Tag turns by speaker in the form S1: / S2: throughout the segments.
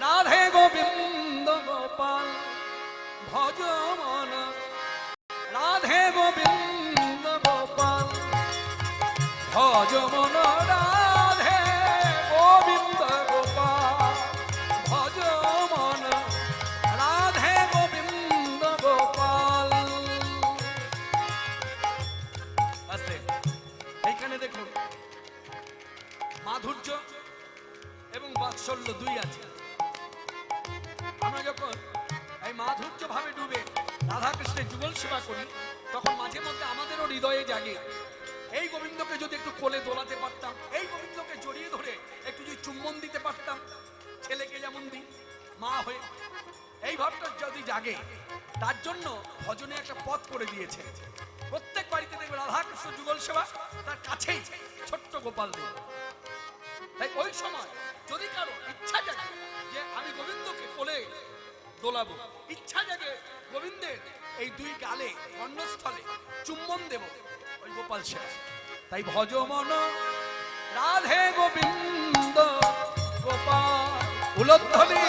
S1: রাধে গোবিন্দ গোপাল, ভজ মন। রাধে গোবিন্দ গোপাল, ভজ মন। রাধে গোবিন্দ গোপাল, ভজ রাধে গোবিন্দ গোপাল। আস্তে এইখানে দেখুন, মাধুর্য এবং বাৎসল্য দুই আছে। আমরা যখন এই মাধুর্য ভাবে ডুবে রাধাকৃষ্ণের যুগল সেবা করি, তখন মাঝে মধ্যে আমাদেরও হৃদয়ে জাগে। এই গোবিন্দকে যদি একটু কোলে দোলাতে পারতাম, এই গোবিন্দকে জড়িয়ে ধরে একটু যদি চুম্বন দিতে পারতাম, ছেলেকে যেমন দিই মা হয়ে। এই ভাবটা যদি জাগে, তার জন্য ভজনে একটা পথ করে দিয়েছে। প্রত্যেক বাড়িতে দেখবে রাধাকৃষ্ণ যুগল সেবা তার কাছেই ছোট্ট গোপাল দেব। তাই ওই সময় দোলাবো ইচ্ছা জাগে গোবিন্দের এই দুই গালে কর্ণস্থলে চুম্বন দেব ওই গোপাল সেবা তাই ভজ মন, রাধে গোবিন্দ, গোপাল উলধ্বনি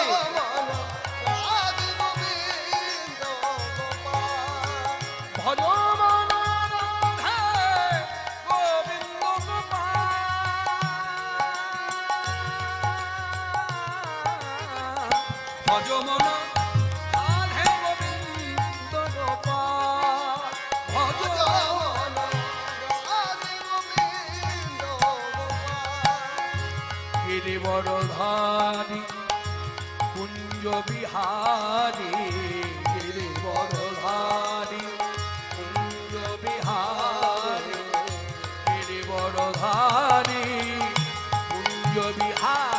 S1: ভজ মন গিরিবরধারী কুঞ্জ বিহারী গিরিবরধারী কুঞ্জ বিহারী গিরিবরধারী কুঞ্জ বিহারী।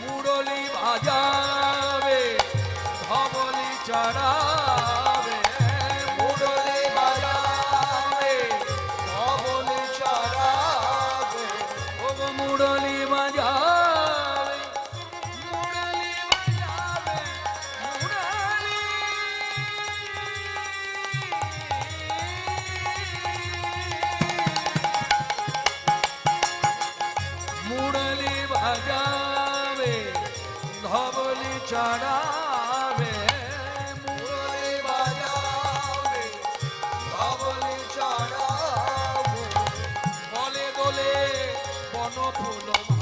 S1: মুরলি বাজাবে ধবলি চড়াবে চড়াবে মুরলি বাজাবে ধবলি চড়াবে দোলে বন ফুল